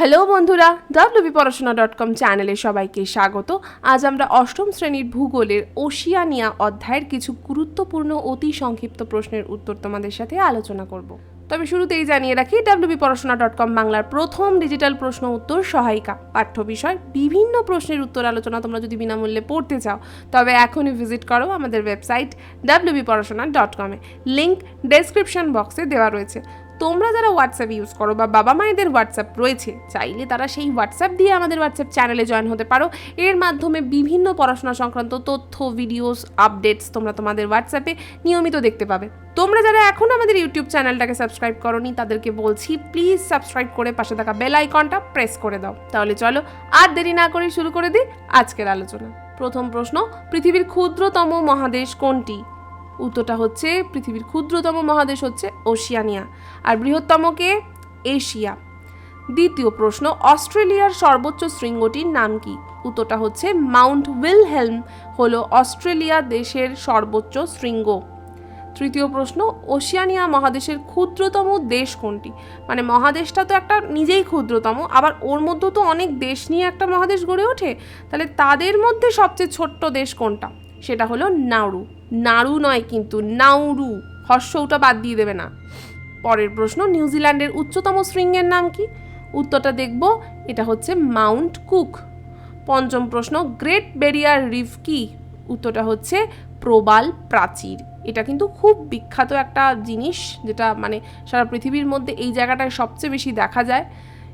Hello বন্ধুরা WB Porashona dot com চ্যানেলে সবাইকে স্বাগত। আজ আমরা অষ্টম শ্রেণির ভূগোলের ওশিয়ানিয়া অধ্যায়ের কিছু গুরুত্বপূর্ণ অতি সংক্ষিপ্ত প্রশ্নের উত্তর তোমাদের সাথে আলোচনা করব। তবে শুরুতেই জানিয়ে রাখি ডাব্লিউবি পড়াশোনা ডট কম বাংলার প্রথম ডিজিটাল প্রশ্ন উত্তর সহায়িকা। পাঠ্য বিষয়, বিভিন্ন প্রশ্নের উত্তর আলোচনা তোমরা যদি বিনামূল্যে পড়তে চাও, তবে এখনই ভিজিট করো আমাদের ওয়েবসাইট ডাব্লিউবি পড়াশোনা ডট কমে লিঙ্ক ডেসক্রিপশন বক্সে দেওয়া রয়েছে। তোমরা যারা হোয়াটসঅ্যাপ ইউজ করো বা বাবা মায়েদের হোয়াটসঅ্যাপ রয়েছে, চাইলে তারা সেই হোয়াটসঅ্যাপ দিয়ে আমাদের হোয়াটসঅ্যাপ চ্যানেলে জয়েন হতে পারো। এর মাধ্যমে বিভিন্ন পড়াশোনা সংক্রান্ত তথ্য ভিডিওস আপডেটস তোমরা তোমাদের হোয়াটসঅ্যাপে নিয়মিত দেখতে পাবে। তোমরা যারা এখন আমাদের ইউটিউব চ্যানেলটাকে সাবস্ক্রাইব করনি, তাদেরকে বলছি প্লিজ সাবস্ক্রাইব করে পাশে থাকা বেল আইকনটা প্রেস করে দাও। তাহলে চলো, আর দেরি না করে শুরু করে দিই আজকের আলোচনা। প্রথম প্রশ্ন, পৃথিবীর ক্ষুদ্রতম মহাদেশ কোনটি? উত্তরটা হচ্ছে পৃথিবীর ক্ষুদ্রতম মহাদেশ হচ্ছে ওশিয়ানিয়া, আর বৃহত্তমকে এশিয়া। দ্বিতীয় প্রশ্ন, অস্ট্রেলিয়ার সর্বোচ্চ শৃঙ্গটির নাম কি? উত্তরটা হচ্ছে মাউন্ট উইলহেলম, হলো অস্ট্রেলিয়া দেশের সর্বোচ্চ শৃঙ্গ। তৃতীয় প্রশ্ন, ওশিয়ানিয়া মহাদেশের ক্ষুদ্রতম দেশ কোনটি? মানে মহাদেশটা তো একটা নিজেই ক্ষুদ্রতম, আবার ওর মধ্যে তো অনেক দেশ নিয়ে একটা মহাদেশ গড়ে ওঠে, তাহলে তাদের মধ্যে সবচেয়ে ছোট্ট দেশ কোনটা? সেটা হলো নাড়ু। নাড়ু নয় কিন্তু নাউরু। হর্ষৌটা বাদ দিয়ে দেবে না। পরের প্রশ্ন নিউজিল্যান্ডের উচ্চতম শৃঙ্গের নাম কি? উত্তরটা দেখব, এটা হচ্ছে মাউন্ট কুক। পঞ্চম প্রশ্ন, গ্রেট ব্যারিয়ার রিফ কি? উত্তরটা হচ্ছে প্রবাল প্রাচীর। এটা কিন্তু খুব বিখ্যাত একটা জিনিস, যেটা মানে সারা পৃথিবীর মধ্যে এই জায়গাটায় সবচেয়ে বেশি দেখা যায়।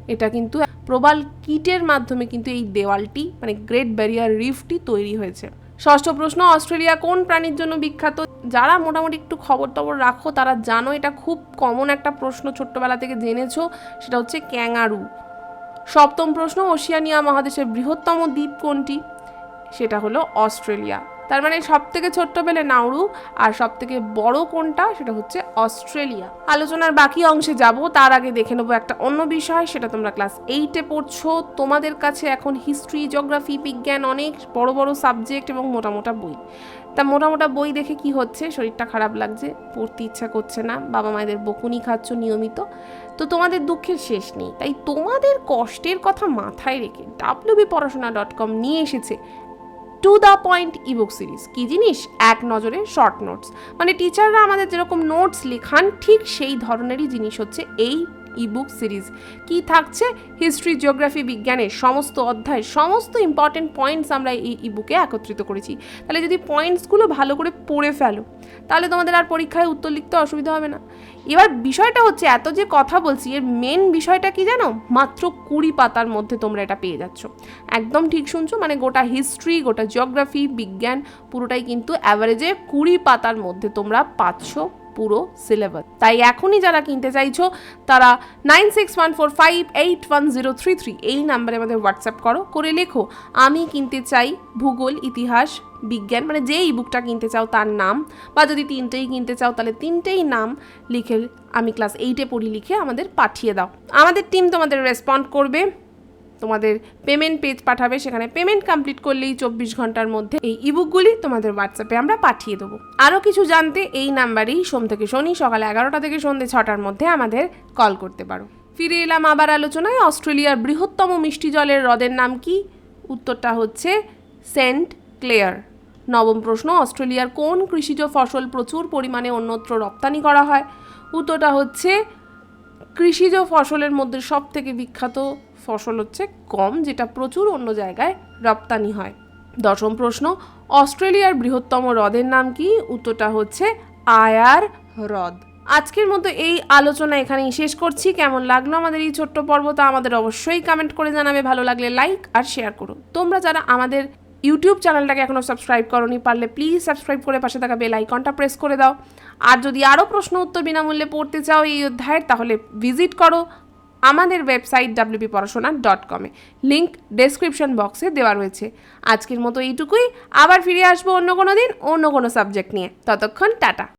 এটা কিন্তু প্রবাল কিটের মাধ্যমে কিন্তু এই দেওয়ালটি মানে গ্রেট ব্যারিয়ার রিফটি তৈরি হয়েছে। ষষ্ঠ প্রশ্ন, অস্ট্রেলিয়া কোন প্রাণীর জন্য বিখ্যাত? যারা মোটামুটি একটু খবর টবর রাখো, তারা জানো এটা খুব কমন একটা প্রশ্ন ছোট্টবেলা থেকে জেনেছো, সেটা হচ্ছে ক্যাঙারু সপ্তম প্রশ্ন, ওশিয়ানিয়া মহাদেশের বৃহত্তম দ্বীপ কোনটি? সেটা হলো অস্ট্রেলিয়া। তার মানে সব থেকে ছোট্ট পেলে নাউরু আর সব থেকে বড় কোনটা সেটা হচ্ছে অস্ট্রেলিয়া। আলোচনার বাকি অংশে যাব, তার আগে দেখে নেব একটা অন্য বিষয়, সেটা তোমরা ক্লাস এইটে পড়ছো। তোমাদের কাছে এখন হিস্ট্রি জিওগ্রাফি বিজ্ঞান অনেক বড় বড় সাবজেক্ট এবং মোটা মোটা বই। তা মোটা মোটা বই দেখে কি হচ্ছে? শরীরটা খারাপ লাগছে, পড়তে ইচ্ছা করছে না, বাবা মায়েদের বকুনি খাচ্ছ নিয়মিত। তো তোমাদের দুঃখের শেষ নেই। তাই তোমাদের কষ্টের কথা মাথায় রেখে ডাব্লিউবি পড়াশোনা ডট কম নিয়ে এসেছে। To the point ebook series কি জিনিস? এক নজরে শর্ট নোটস মানে টিচাররা আমাদের যেরকম নোটস লেখান, ঠিক সেই ধরনেরই জিনিস হচ্ছে এই ইবুক সিরিজ কি থাকছে? হিস্ট্রি জিওগ্রাফি বিজ্ঞানের সমস্ত অধ্যায়, সমস্ত ইম্পর্টেন্ট পয়েন্টস আমরা এই ইবুকে একত্রিত করেছি। তাহলে যদি পয়েন্টসগুলো ভালো করে পড়ে ফেলো, তাহলে তোমাদের আর পরীক্ষায় উত্তর লিখতে অসুবিধা হবে না। এবার বিষয়টা হচ্ছে, এত যে কথা বলছি, এর মেন বিষয়টা কি জানো? মাত্র কুড়ি পাতার মধ্যে তোমরা এটা পেয়ে যাচ্ছ। একদম ঠিক শুনছো? মানে গোটা হিস্ট্রি গোটা জিওগ্রাফি বিজ্ঞান, পুরোটাই কিন্তু অ্যাভারেজে কুড়ি পাতার মধ্যে তোমরা পাচ্ছ। পুরো সিলেবাস। তাই এখনই যারা কিনতে চাইছো, তারা nine six one four five eight one zero three three এই নাম্বারে আমাদের হোয়াটসঅ্যাপ করো, করে লেখো, আমি কিনতে চাই ভূগোল, ইতিহাস, বিজ্ঞান মানে যে ই বুকটা কিনতে চাও তার নাম, বা যদি তিনটেই কিনতে চাও তাহলে তিনটেই নাম লিখে আমি ক্লাস এইটে পড়ি লিখে আমাদের পাঠিয়ে দাও। আমাদের টিম তোমাদের রেসপন্ড করবে। তোমাদের পেমেন্ট পেজ পাঠাবে, সেখানে পেমেন্ট কমপ্লিট করলেই চব্বিশ ঘণ্টার মধ্যে এই ইবুকগুলি তোমাদের হোয়াটসঅ্যাপে আমরা পাঠিয়ে দেবো। আরও কিছু জানতে এই নাম্বারেই সোম থেকে শনি, সকাল এগারোটা থেকে সন্ধ্যে ছটার মধ্যে আমাদের কল করতে পারো। ফিরে এলাম আবার আলোচনায়, অস্ট্রেলিয়ার বৃহত্তম মিষ্টি জলের হ্রদের নাম কি? উত্তরটা হচ্ছে সেন্ট ক্লেয়ার। নবম প্রশ্ন, অস্ট্রেলিয়ার কোন কৃষিজ ফসল প্রচুর পরিমাণে অন্যত্র রপ্তানি করা হয়? উত্তরটা হচ্ছে, কৃষিজ ফসলের মধ্যে সব থেকে বিখ্যাত ফসল হচ্ছে গম যেটা প্রচুর অন্য জায়গায় রপ্তানি হয়। দশম প্রশ্ন, অস্ট্রেলিয়ার বৃহত্তম হ্রদের নাম কি? উত্তরটা হচ্ছে আয়ার হ্রদ। আজকের মতো এই আলোচনা এখানেই শেষ করছি। কেমন লাগল আমাদের এই ছোট্ট পর্ব তা আমাদের অবশ্যই কমেন্ট করে জানাবে। ভালো লাগলে লাইক আর শেয়ার করো তোমরা যারা আমাদের ইউটিউব চ্যানেলটাকে এখনও সাবস্ক্রাইব করনি, পারলে প্লিজ সাবস্ক্রাইব করে পাশে থাকা বেল আইকনটা প্রেস করে দাও। আর যদি আরও প্রশ্ন উত্তর বিনামূল্যে পড়তে চাও এই অধ্যায়ের, তাহলে ভিজিট করো। আমাদের ওয়েবসাইট ডাব্লিউপি পড়াশোনা ডট কমে লিঙ্ক ডেসক্রিপশন বক্সে দেওয়া রয়েছে। আজকের মতো এইটুকুই। আবার ফিরে আসব অন্য কোনো দিন, অন্য কোনো সাবজেক্ট নিয়ে। ততক্ষণ টাটা।